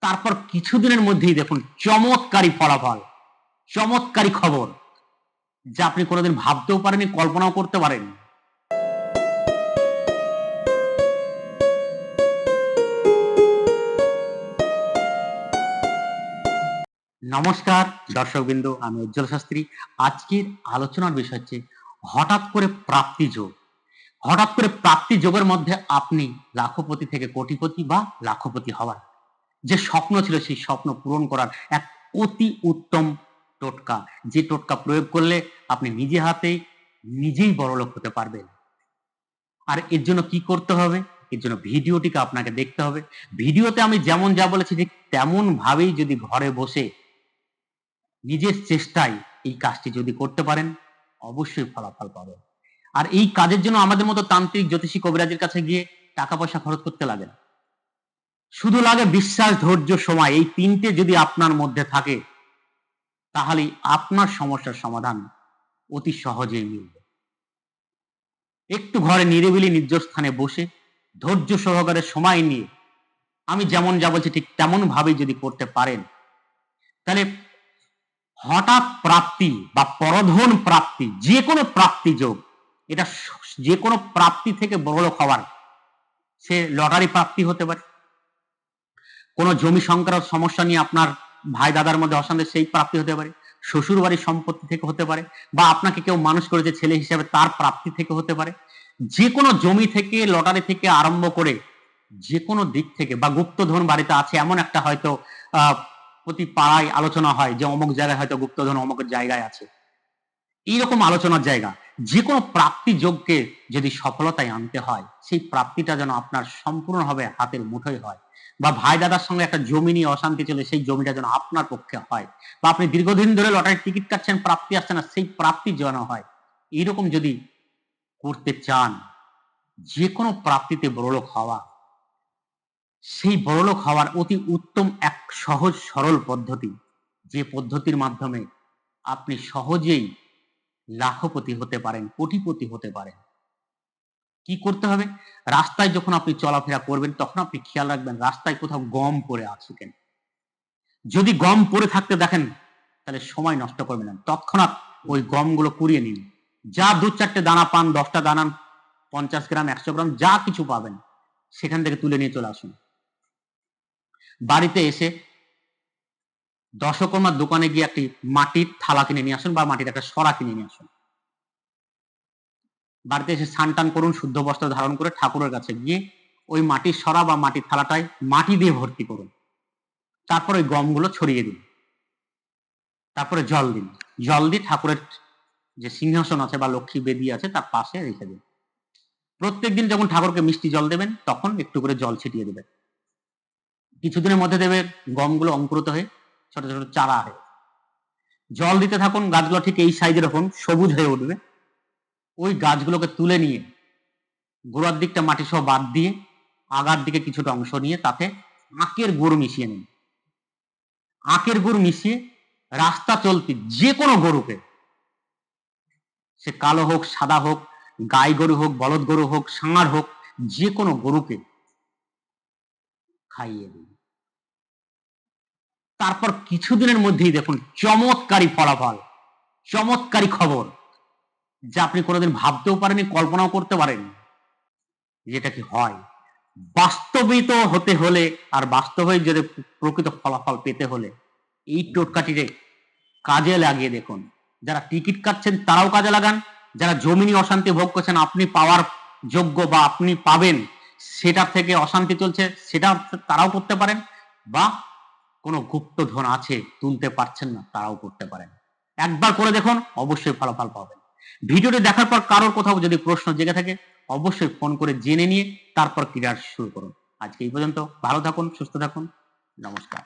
তারপর কিছুদিনের মধ্যেই দেখুন চমৎকারী ফলাফল, চমৎকারী খবর, যা আপনি কোনোদিন ভাবতেও পারেনি কল্পনাও করতে পারেন নমস্কার, দর্শকবৃন্দ, আমি উজ্জ্বল শাস্ত্রী। আজকের আলোচনার বিষয় হচ্ছে, হঠাৎ করে প্রাপ্তি যোগ। হঠাৎ করে প্রাপ্তি যোগের মধ্যে আপনি লাখপতি থেকে কোটিপতি বা লাখপতি হওয়ার। যে স্বপ্ন ছিল সেই স্বপ্ন পূরণ করার এক অতি উত্তম টোটকা। যে টোটকা প্রয়োগ করলে আপনি নিজে হাতে নিজেই বড়লোক হতে পারবেন। আর এর জন্য কি করতে হবে? এর জন্য ভিডিওটিকে আপনাকে দেখতে হবে। ভিডিওতে আমি যেমন যা বলেছি ঠিক তেমন ভাবেই যদি ঘরে বসে নিজের চেষ্টায় এই কাজটি যদি করতে পারেন, অবশ্যই ফলাফল পাবেন। আর এই কাজের জন্য আমাদের মতো তান্ত্রিক, জ্যোতিষী, কবিরাজের কাছে গিয়ে টাকা পয়সা খরচ করতে লাগে না। শুধু লাগে বিশ্বাস, ধৈর্য, সময়, এই তিনটে যদি আপনার মধ্যে থাকে তাহলে আপনার সমস্যার সমাধান অতি সহজেই মিলবে। একটু ঘরে নিরিবিলি নির্জন স্থানে বসে ধৈর্য সহকারে সময় নিয়ে আমি যেমন যা বলছি ঠিক তেমন ভাবেই যদি করতে পারেন, তাহলে হঠাৎ প্রাপ্তি বা পরধন প্রাপ্তি, যে কোনো প্রাপ্তি যোগ, এটা যে কোনো প্রাপ্তি থেকে বড় হওয়ার সে লটারি প্রাপ্তি হতে পারে। কোনো জমি সংক্রান্ত সমস্যা নিয়ে আপনার ভাই দাদার মধ্যে অশান্তি, সেই প্রাপ্তি হতে পারে। শ্বশুর বাড়ির সম্পত্তি থেকে হতে পারে বা আপনাকে কেউ মানুষ করেছে ছেলে হিসেবে, তার প্রাপ্তি থেকে হতে পারে। যে কোনো জমি থেকে, লটারি থেকে আরম্ভ করে যে কোনো দিক থেকে বা গুপ্তধন বাড়িতে আছে, এমন একটা হয়তো, আহ, প্রতি পাড়ায় আলোচনা হয় যে অমুক জায়গায় হয়তো গুপ্তধন অমুক জায়গায় আছে। এইরকম আলোচনার জায়গা। যে কোনো প্রাপ্তি যোগকে যদি সফলতায় আনতে হয়, সেই প্রাপ্তিটা যেন আপনার সম্পূর্ণভাবে হাতের মুঠোয় হয়। বা ভাই দাদার সঙ্গে একটা জমি নিয়ে অশান্তি চলে, সেই জমিটা যেন আপনার পক্ষে হয়। বা আপনি দীর্ঘদিন ধরে লটারির টিকিট কাটছেন, প্রাপ্তি আসছে না, সেই প্রাপ্তি যেন হয়। এইরকম যদি করতে চান যে কোনো প্রাপ্তিতে বড়লোক হওয়া, সেই বড়লোক হওয়ার অতি উত্তম এক সহজ সরল পদ্ধতি, যে পদ্ধতির মাধ্যমে আপনি সহজেই লাখপতি হতে পারেন, কোটিপতি হতে পারেন। কি করতে হবে? রাস্তায় যখন আপনি চলাফেরা করবেন, তখন আপনি খেয়াল রাখবেন রাস্তায় কোথাও গম পড়ে আছে কেন? যদি গম পড়ে থাকতে দেখেন, তাহলে সময় নষ্ট করবেন না। তৎক্ষণাৎ ওই গমগুলো কুড়িয়ে নিন। যা দু চারটে দানা পান, দশটা দানা, পঞ্চাশ গ্রাম, একশো গ্রাম, যা কিছু পাবেন, সেখান থেকে তুলে নিয়ে চলে আসুন। বাড়িতে এসে দশকর্মার দোকানে গিয়ে একটি মাটির থালা কিনে নিয়ে আসুন বা মাটির একটা সরা কিনে নিয়ে আসুন। বাড়িতে এসে স্নান টান করুন, শুদ্ধ বস্ত্র ধারণ করে ঠাকুরের কাছে গিয়ে ওই মাটির সরা বা মাটির থালাটায় মাটি দিয়ে ভর্তি করুন। তারপর ওই গমগুলো ছড়িয়ে দিন। তারপরে জল দিন। জল দিয়ে ঠাকুরের যে সিংহাসন আছে বা লক্ষ্মী বেদি আছে তার পাশে রেখে দিন। প্রত্যেকদিন যখন ঠাকুরকে মিষ্টি জল দেবেন, তখন একটু করে জল ছিটিয়ে দেবেন। কিছুদিনের মধ্যে দেবে গমগুলো অঙ্কুরিত হয়ে ছোট ছোট চারা হয়ে। জল দিতে থাকুন, গাছগুলো ঠিক এই সাইজের এরকম সবুজ হয়ে উঠবে। ওই গাছগুলোকে তুলে নিয়ে, গোড়ার দিকটা মাটি সহ বাদ দিয়ে, আগার দিকে কিছুটা অংশ নিয়ে তাতে আখের গুড় মিশিয়ে নিন। আখের গুড় মিশিয়ে রাস্তা চলতি যে কোনো গরুকে, সে কালো হোক, সাদা হোক, গাই গরু হোক, বলদ গরু হোক, ষাঁড় হোক, যে কোনো গরুকে খাইয়ে দিন। তারপর কিছুদিনের মধ্যেই দেখুন চমৎকারী ফলাফল, চমৎকারী খবর, যা আপনি কোনোদিন ভাবতেও পারেনি কল্পনাও করতে পারেন যেটা কি হয়। বাস্তবিত হতে হলে আর বাস্তবে যদি প্রকৃত ফলাফল পেতে হলে এই টোটকাটিরে কাজে লাগিয়ে দেখুন। যারা টিকিট কাটছেন তারাও কাজে লাগান, যারা জমিনি অশান্তি ভোগ করছেন আপনি পাওয়ার যোগ্য বা আপনি পাবেন, সেটা থেকে অশান্তি চলছে, সেটা তারাও করতে পারেন বা কোনো গুপ্তধন আছে, তুলতে পারছেন না, তারাও করতে পারেন। একবার করে দেখুন, অবশ্যই ফলাফল পাবেন। ভিডিওটি দেখার পর কারোর কোথাও যদি প্রশ্ন জেগে থাকে, অবশ্যই ফোন করে জেনে নিয়ে তারপর ক্রীড়া শুরু করুন। আজকে এই পর্যন্ত, ভালো থাকুন, সুস্থ থাকুন, নমস্কার।